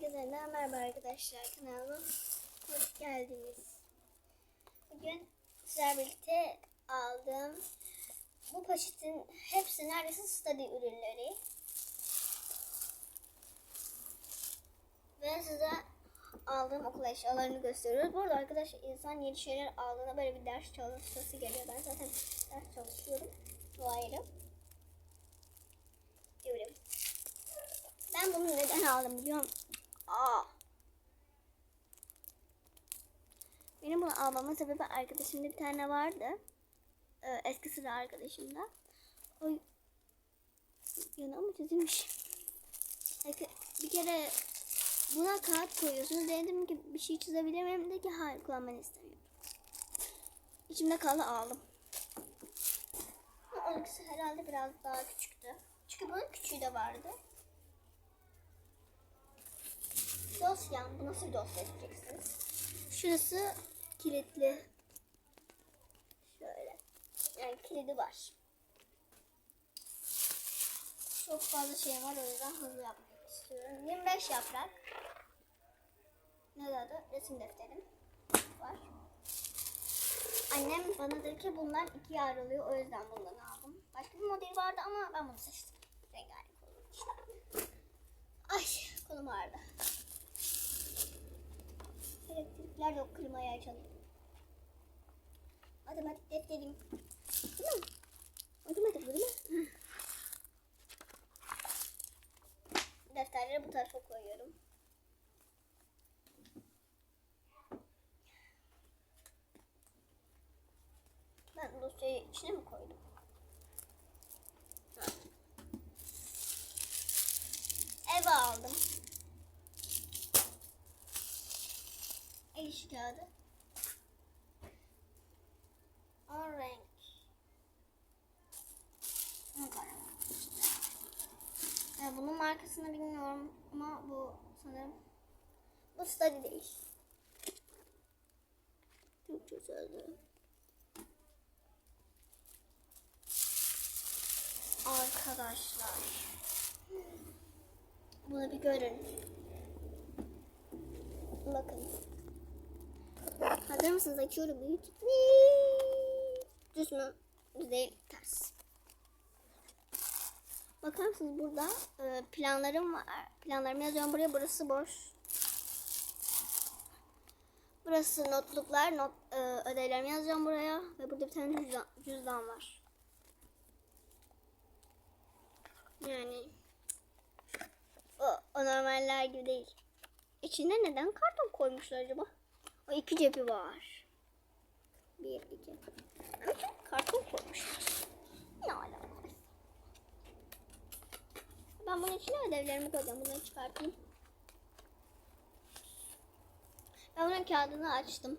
Herkese merhaba arkadaşlar kanalıma hoş geldiniz. Bugün sizlerle birlikte aldığım bu poşetin hepsi neredeyse study ürünleri. Ve size aldığım okul eşyalarını gösteriyoruz. Burada arkadaşlar insan yeni şeyler aldığında böyle bir ders çalışması geliyor. Ben zaten ders çalışıyorum. Bu ayrı. Ben bunu neden aldım biliyor musun? Aa. Benim bunu almamın sebebi arkadaşımda bir tane vardı. Ee, eski sıra arkadaşımda. O yana mı çizilmiş? Bir kere buna kağıt koyuyorsunuz. Dedim ki bir şey çizebilir miyim? Dedi ki hayır kullanmanı istemiyorum. İçimde kaldı aldım. Ama herhalde biraz daha küçüktü. Çünkü bunun küçüğü de vardı. Dosyam. Bu nasıl bir dosya diyeceksiniz. Şurası kilitli. Şöyle. Yani kilidi var. Çok fazla şey var o yüzden hızlı yapmak istiyorum. 25 yaprak. Ne adı? Resim defterim var. Annem bana dedi ki bunlar ikiye ayrılıyor o yüzden bundan aldım. Başka bir model vardı ama ben bunu seçtim. Rengarenk olduğu için. Ay kolum ağrıdı. Yok klimayı açalım. Matematik defterim. Mi? Matematik bu değil mi? Defterleri bu tarafa koyuyorum. Ben dosyayı içine mi koydum? Eve aldım. El işi kağıdı. On renk. Bunun markasını bilmiyorum ama bu sanırım bu study değil. Türkçe sözlüğü. Arkadaşlar. Bunu bir görün. Bakın. Hazır mısınız? Açıyorum. Düz mü? Değil. Ters. Bakar mısınız burada e, planlarım var. Planlarımı yazıyorum buraya. Burası boş. Burası notluklar. Not, e, ödevlerimi yazıyorum buraya. Ve burada bir tane cüzdan, cüzdan var. Yani o, o normaller gibi değil. İçine neden karton koymuşlar acaba? O iki cebi var. Bir, iki. Karton koymuşlar. Ne alaka? Ben bunun içine ödevlerimi koyacağım. Bunları çıkartayım. Ben bunun kağıdını açtım.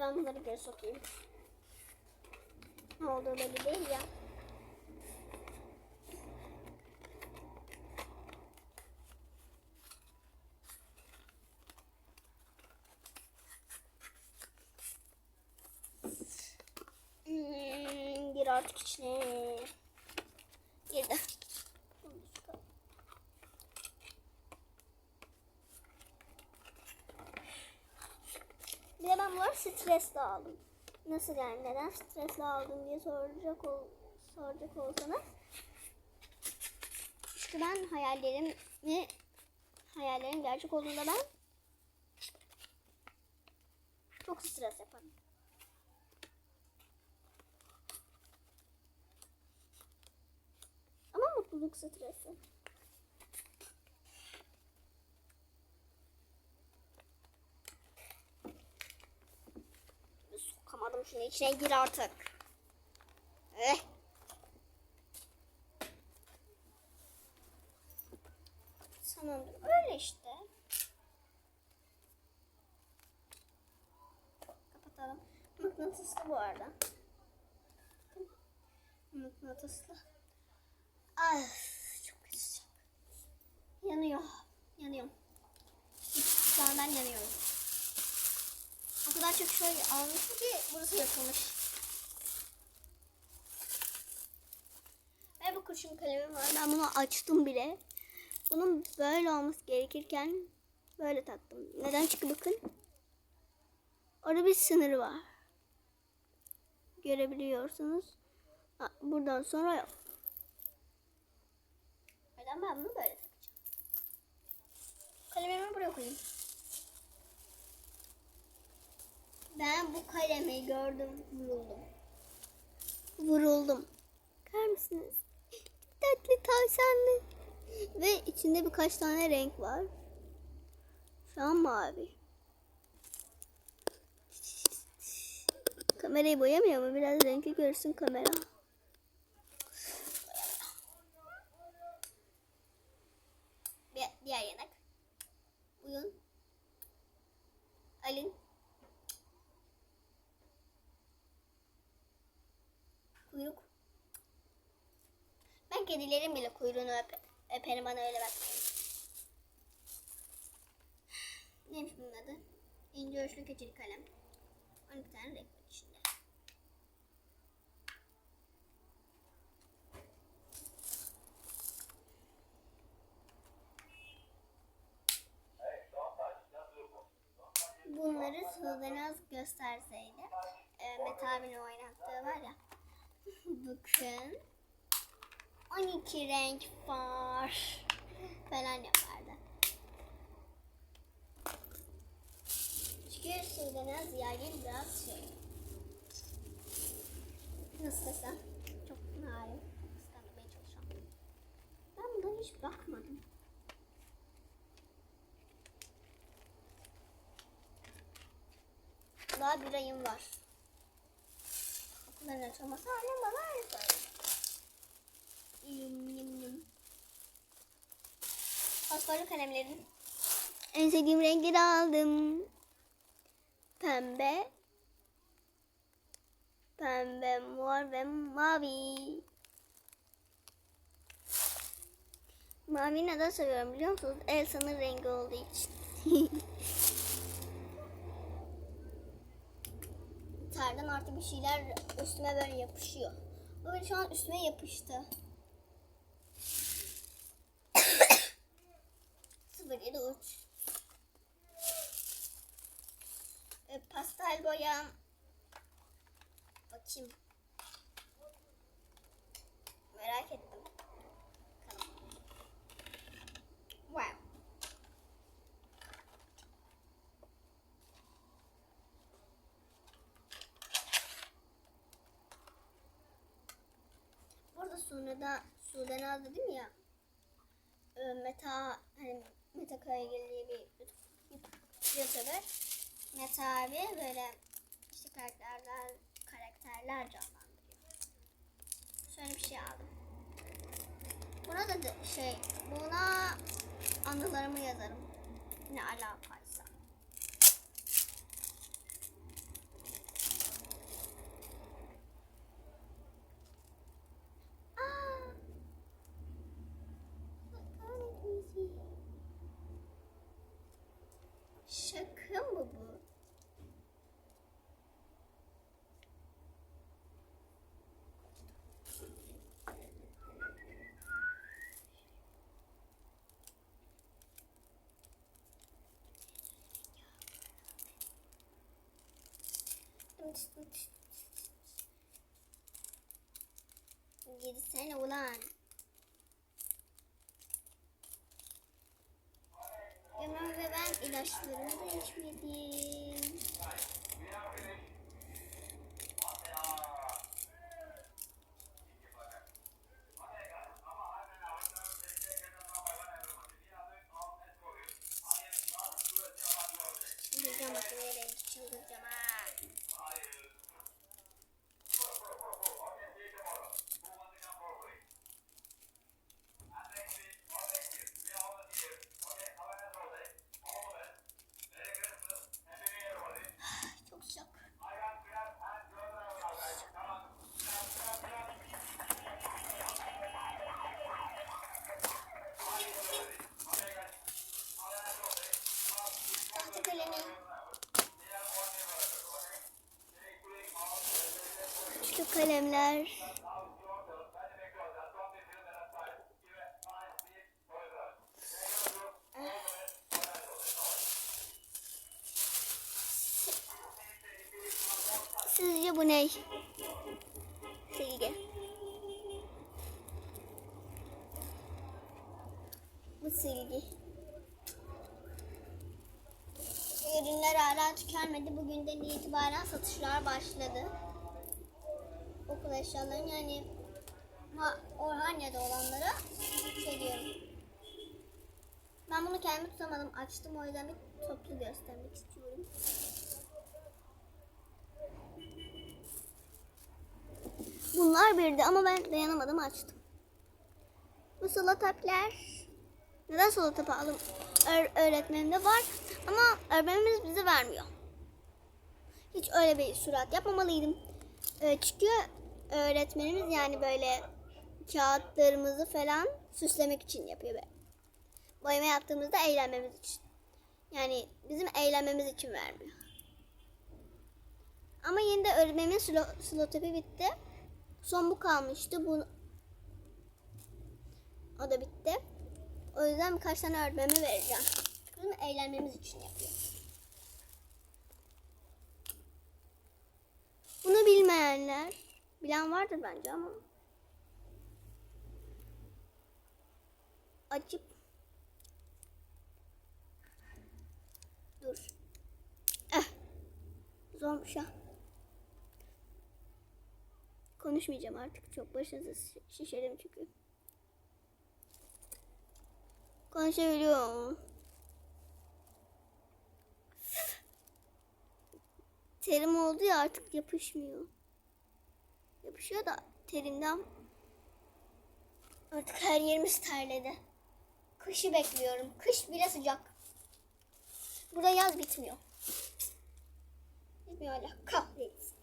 Ben bunları geri sokayım. Ne olduğu belli değil ya. Hmm, gir artık içine. Girdi. Bunları stresle aldım. Nasıl yani neden stresle aldım diye soracak ol, soracak olsanız. İşte ben hayallerimi hayallerim gerçek olduğunda ben çok stres yaparım. Ama mutluluk stresi. Şunu içine gir artık. Eh. Tamamdır. Öyle işte. Kapatalım. Mıknatıslı bu arada. Mıknatıslı. Ay çok kötü. Yanıyor. Yanıyor. Şu an ben yanıyorum. Kadar çok şey almışım ki burası yakılmış. kurşun kalemim var. Ben bunu açtım bile. Bunun böyle olması gerekirken böyle taktım. Neden? Çünkü bakın. Orada bir sınırı var. Görebiliyorsunuz. Ha, buradan sonra yok. Neden ben bunu böyle takacağım? Kalemimi buraya koyayım. Ben bu kalemi gördüm, vuruldum. Vuruldum. Bakar mısınız? Tatlı tavşanlı. Ve içinde birkaç tane renk var. Şu an mavi. Kamerayı boyamıyor mu? Biraz renkli görsün kamera. Diğer yanak. Uyun. Alın. Kuyruk. Ben kedilerin bile kuyruğunu öpe, öperim bana öyle bakmayın. Neymiş bunun adı? İnce uçlu keçeli kalem. 12 tane renk var içinde. Bunları Sudanaz gösterseydi. E, Mete abinin oynattığı var ya. Bakın. 12 renk var. Falan yapardı. Çünkü Sudanaz yayın biraz şey. Nasıl desem? Çok narin. Kıskanmaya çalışıyorum. Ben bundan hiç bakmadım. Daha bir ayım var. Okulların açılması annem bana öyle söyledi. Yum yum yum. Fosforlu kalemlerin en sevdiğim renkleri aldım. Pembe, pembe, mor ve mavi. Mavi neden seviyorum biliyor musunuz? Elsa'nın rengi olduğu için. terden artık bir şeyler üstüme böyle yapışıyor. Böyle şu an üstüme yapıştı. Sonra da Sudanaz dedim ya. e, Meta hani Meta Karagil diye bir YouTuber. Meta abi böyle işte karakterler karakterler canlandırıyor. Şöyle bir şey aldım. Buna da şey buna anılarımı yazarım. Ne alakaysa. Aa! Şaka mı bu? Gitsene ulan. Ömer ve ben ilaçlarımı da içmedim. Çıldıracağım makineye kalemler. Sizce bu ne? Silgi. Bu silgi. Ürünler hala tükenmedi. Bugünden itibaren satışlar başladı. Okul eşyalarının yani ha, Orhanya'da olanlara şey. Ben bunu kendimi tutamadım. Açtım o yüzden bir toplu göstermek istiyorum. Bunlar birdi ama ben dayanamadım açtım. Bu salatapeler. Neden salatape aldım? Öğ- öğretmenimde var ama öğretmenimiz bize vermiyor. Hiç öyle bir surat yapmamalıydım. Ee, çünkü öğretmenimiz yani böyle kağıtlarımızı falan süslemek için yapıyor. Böyle. Boyama yaptığımızda eğlenmemiz için. Yani bizim eğlenmemiz için vermiyor. Ama yine de öğretmenimin slo- slotopi bitti. Son bu kalmıştı. Bu o da bitti. O yüzden birkaç tane öğretmenime vereceğim. Bizim eğlenmemiz için yapıyor. Bunu bilmeyenler, bilen vardır bence ama. Açıp Dur. Eh. Zormuş ha. Konuşmayacağım artık. Çok başınızı şişerim çünkü. Konuşabiliyorum. Terim oldu ya artık yapışmıyor. Yapışıyor da terimden artık her yerimiz terledi. Kışı bekliyorum. Kış bile sıcak. Burada yaz bitmiyor. Bitmiyor hala. Kahretsin.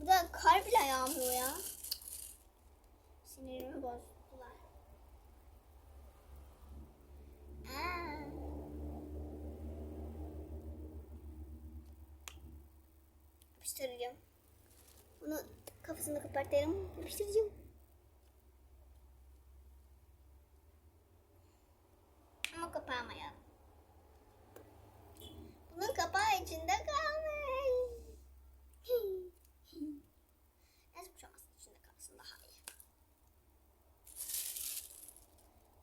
Burada kar bile yağmıyor ya. Sinirimi bozdular. Aa. Yapıştıracağım. Bunu kafasını kapatalım. Yapıştıracağım. Ama kapamayalım. Bunun kapağı içinde kalmış. Neyse şey olmaz. İçinde kalsın daha iyi.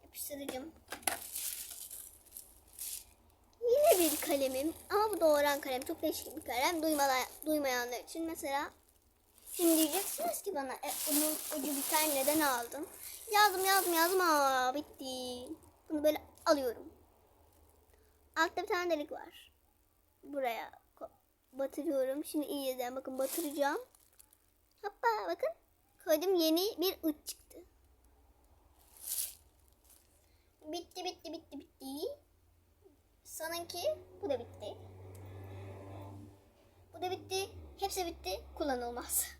Yapıştıracağım. Yine bir kalemim. Ama bu doğuran kalem. Çok değişik bir kalem. Duymayan, duymayanlar için mesela. Şimdi diyeceksiniz ki bana e, bunun ucu biter neden aldın? Yazdım yazdım yazdım aa bitti. Bunu böyle alıyorum. Altta bir tane delik var. Buraya batırıyorum. Şimdi iyi izleyin. Bakın batıracağım. Hoppa bakın. Koydum yeni bir uç çıktı. Bitti bitti bitti bitti. Sanınki bu da bitti. Bu da bitti. Hepsi bitti. Kullanılmaz.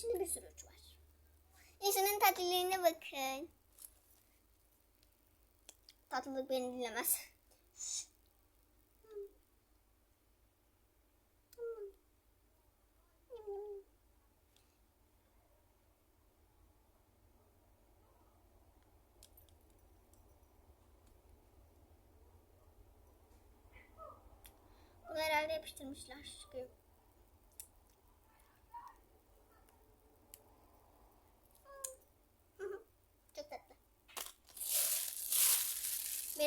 İçinde bir sürü uç var. İnsanın tatlılığına bakın. Tatlılık beni dinlemez. Bunu herhalde yapıştırmışlar. Çünkü Çok tatlı.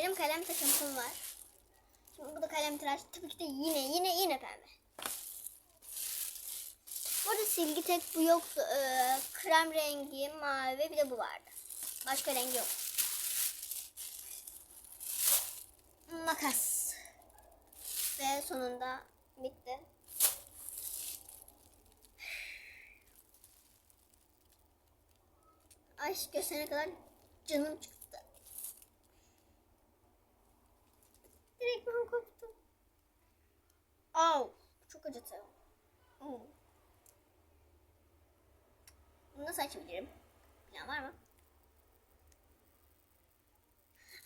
Benim kalem takıntım var. Şimdi bu da kalem tıraş. Tabii ki de yine yine yine pembe. Burada silgi tek bu yoktu. Ee, krem rengi, mavi bir de bu vardı. Başka rengi yok. Makas. Ve sonunda bitti. Aşk gösterene kadar canım çıktı. Direkt ben koptum. Au, çok acıtıyor. Oo. Bunu nasıl açabilirim? Plan var mı?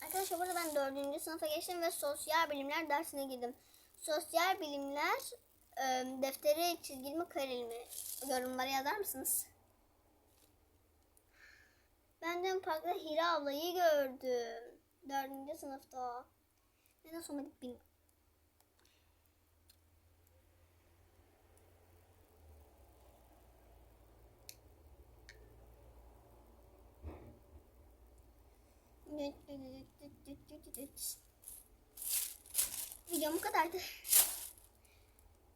Arkadaşlar burada ben dördüncü sınıfa geçtim ve sosyal bilimler dersine girdim. Sosyal bilimler e, defteri çizgili mi kareli mi? Yorumlara yazar mısınız? Ben de parkta Hira ablayı gördüm. Dördüncü sınıfta. Neden sormadık bilmiyorum. Videom bu kadardı.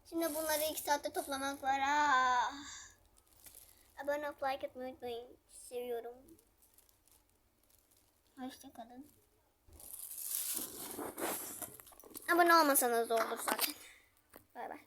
Şimdi bunları iki saatte toplamak var. Ah. Abone ol, like etmeyi unutmayın. Seviyorum. Hoşçakalın. Abone olmasanız da olur zaten. Bay bay.